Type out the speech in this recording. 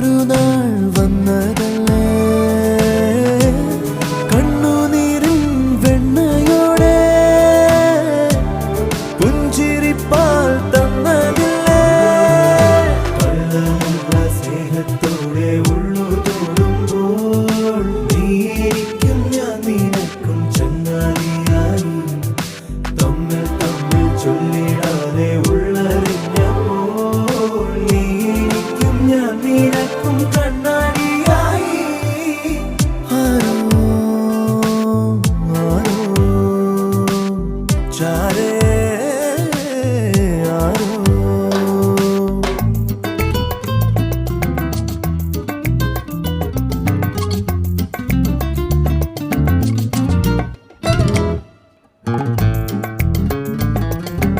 ഒരു നാൾ വന്നതല്ലേ? കണ്ണുനീരിൽ വെണ്ണയോടെ പുഞ്ചിരിപ്പാ ചാരേ